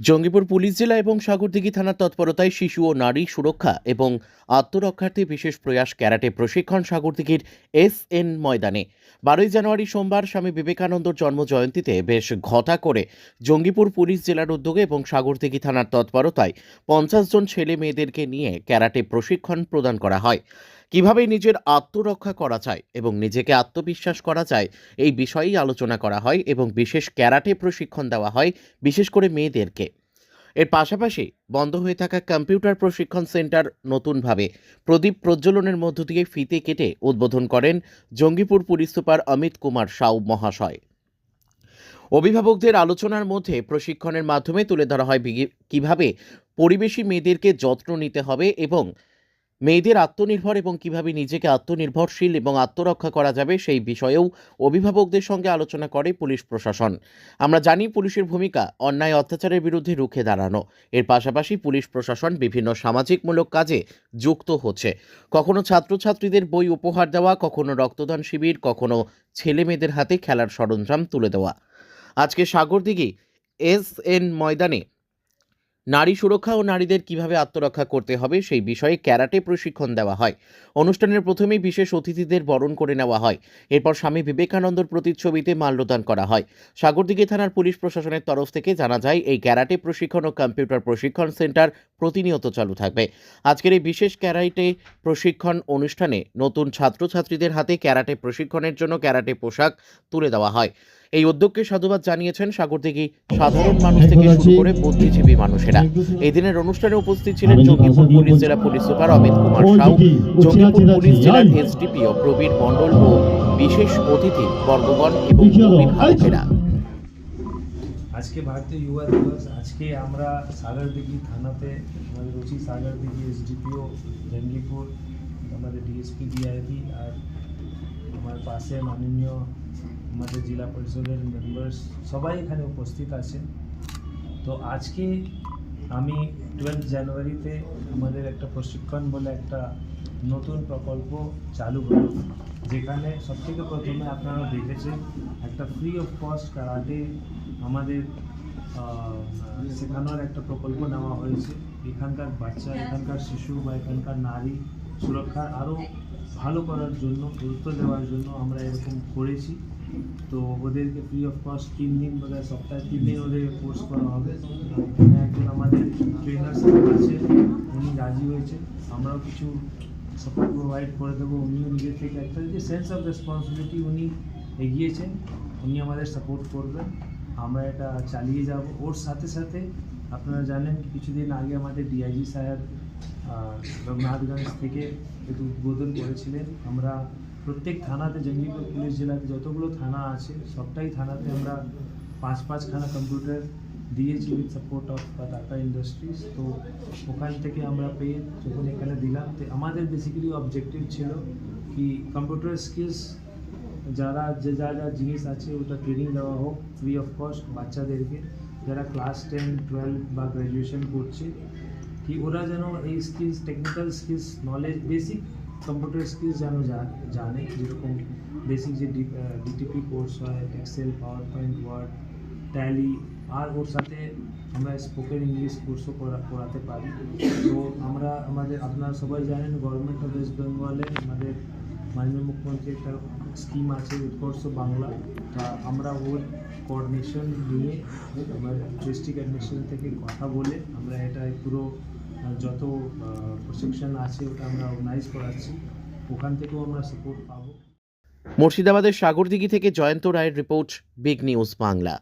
Jangipur police জেলা এবং সাগরদিঘি থানার তৎপরতায় শিশু ও নারী সুরক্ষা এবং আত্মরক্ষার্থে বিশেষ প্রয়াস ক্যারাটে প্রশিক্ষণ সাগরদিঘির এস এন ময়দানে। বারোই জানুয়ারি সোমবার স্বামী বিবেকানন্দর জন্মজয়ন্তীতে বেশ ঘটা করে জঙ্গিপুর পুলিশ জেলার উদ্যোগে এবং সাগরদিঘি থানার তৎপরতায় পঞ্চাশ জন ছেলে মেয়েদেরকে নিয়ে ক্যারাটে প্রশিক্ষণ প্রদান করা হয়। কীভাবে নিজের আত্মরক্ষা করা যায় এবং নিজেকে আত্মবিশ্বাস করা যায়, এই বিষয়েই আলোচনা করা হয় এবং বিশেষ ক্যারাটে প্রশিক্ষণ দেওয়া হয়, বিশেষ করে মেয়েদেরকে। এর পাশাপাশি বন্ধ হয়ে থাকা কম্পিউটার প্রশিক্ষণ সেন্টার নতুনভাবে প্রদীপ প্রজ্বলনের মধ্য দিয়ে ফিতে কেটে উদ্বোধন করেন জঙ্গিপুর পুলিশ সুপার অমিত কুমার সাউ মহাশয়। অভিভাবকদের আলোচনার মধ্যে প্রশিক্ষণের মাধ্যমে তুলে ধরা হয় কীভাবে পরিবেশী মেয়েদেরকে যত্ন নিতে হবে এবং মেয়েদের আত্মনির্ভর এবং কীভাবে নিজেকে আত্মনির্ভরশীল এবং আত্মরক্ষা করা যাবে সেই বিষয়েও অভিভাবকদের সঙ্গে আলোচনা করে পুলিশ প্রশাসন। আমরা জানি পুলিশের ভূমিকা, অন্যায় অত্যাচারের বিরুদ্ধে রুখে দাঁড়ানো। এর পাশাপাশি পুলিশ প্রশাসন বিভিন্ন সামাজিকমূলক কাজে যুক্ত হচ্ছে। কখনো ছাত্রছাত্রীদের বই উপহার দেওয়া, কখনো রক্তদান শিবির, কখনো ছেলে মেয়েদের হাতে খেলার সরঞ্জাম তুলে দেওয়া। আজকে সাগরদিঘি এস এন ময়দানে নারী সুরক্ষা ও নারীদের কীভাবে আত্মরক্ষা করতে হবে সেই বিষয়ে ক্যারাটে প্রশিক্ষণ দেওয়া হয়। অনুষ্ঠানের প্রথমেই বিশেষ অতিথিদের বরণ করে নেওয়া হয়। এরপর স্বামী বিবেকানন্দর প্রতিচ্ছবিতে মাল্যদান করা হয়। সাগরদিঘি থানার পুলিশ প্রশাসনের তরফ থেকে জানা যায়, এই ক্যারাটে প্রশিক্ষণ ও কম্পিউটার প্রশিক্ষণ সেন্টার প্রতিনিয়ত চালু থাকবে। আজকের এই বিশেষ ক্যারাটে প্রশিক্ষণ অনুষ্ঠানে নতুন ছাত্রছাত্রীদের হাতে ক্যারাটে প্রশিক্ষণের জন্য ক্যারাটে পোশাক তুলে দেওয়া হয়। এই উদ্যোগকে সাধুবাদ জানিয়েছেন সাগরদিঘি সাধারণ মানুষ থেকে শুরু করে বুদ্ধিজীবী মানুষেরা। এই দিনের অনুষ্ঠানে উপস্থিত ছিলেন জঙ্গিপুর পুলিশ জেলা police super Amit Kumar Sau Jangipur police জেলার এসডিপিও প্রবীর মণ্ডল ও বিশেষ অতিথি বর্গগণ এবং অভিভাবকেরা আজকে ভারতীয় যুবা দিবস। আজকে আমরা সাগরদিঘি থানাতে আমাদের রুচি সাগরদিঘি এসডিপিও জঙ্গিপুর আমাদের ডিএসপি ডিআইবি আর আমার পাশে মাননীয় আমাদের জেলা পরিষদের মেম্বার্স সবাই এখানে উপস্থিত আছেন। তো আজকে আমি টুয়েলভ জানুয়ারিতে আমাদের একটা প্রশিক্ষণ বলে একটা নতুন প্রকল্প চালু হলো যেখানে সবথেকে প্রথমে আপনারা দেখেছেন একটা ফ্রি অফ কস্ট কারাটে আমাদের শেখানোর একটা প্রকল্প নেওয়া হয়েছে। এখানকার বাচ্চা, এখানকার শিশু বা এখানকার নারী সুরক্ষার আরও ভালো করার জন্য গুরুত্ব দেওয়ার জন্য আমরা এরকম করেছি। তো ওদেরকে ফ্রি অফ কস্ট তিন দিন বোধ হয় সপ্তাহে তিন দিন ওদের কোর্স করা হবে। এখানে একজন আমাদের ট্রেনার আছে উনি রাজি হয়েছেন আমরাও কিছু সাপোর্ট প্রোভাইড করে দেবো। উনিও নিজের থেকে একটা যে সেন্স অফ রেসপন্সিবিলিটি উনি এগিয়েছেন উনি আমাদের সাপোর্ট করবেন। আমরা এটা চালিয়ে যাব। ওর সাথে সাথে আপনারা জানেন কিছুদিন আগে আমাদের ডিআইজি সাহেব আহ, রঘুনাথগঞ্জ থেকে একটু উদ্বোধন করেছিলেন, আমরা প্রত্যেক থানাতে, জঙ্গিপুর, পুলিশ জেলাতে যতগুলো থানা আছে, সবটাই থানাতে আমরা পাঁচ পাঁচখানা কম্পিউটার দিয়েছি with support of Tata industries তো ওখান থেকে আমরা পেয়ে যখন এখানে দিলাম, তো আমাদের বেসিক্যালি অবজেক্টিভ ছিল কি কম্পিউটার স্কিলস যারা যে যা যা জিনিস আছে ওটা ট্রেনিং দেওয়া হোক ফ্রি অফ কস্ট বাচ্চাদেরকে, যারা ক্লাস টেন টুয়েলভ বা গ্র্যাজুয়েশন করছে কি ওরা যেন এই skills technical skills knowledge basic computer skills যেন জা- জানে যেরকম বেসিক যে ডিটিপি কোর্স হয় Excel PowerPoint Word Tally আর ওর সাথে আমরা স্পোকেন ইংলিশ কোর্সও করা করাতে পারি তো আমরা আমাদের আপনারা সবাই জানেন গভর্নমেন্ট অফ ওয়েস্ট বেঙ্গলে আমাদের মাননীয় মুখ্যমন্ত্রী একটা স্কিম আছে উৎকর্ষ বাংলা। তা আমরা ওর কোঅর্ডিনেশন নিয়ে আমার ডিস্ট্রিক্ট অ্যাডমিনিস্ট্রেশন থেকে কথা বলে আমরা এটা পুরো যত প্রশিক্ষণ আছে ওটা আমরা অর্গানাইজ করাচ্ছি। ওখান থেকেও আমরা সাপোর্ট পাবো। মুর্শিদাবাদের সাগরদিঘি থেকে জয়ন্ত রায়ের রিপোর্ট বিগ নিউজ বাংলা।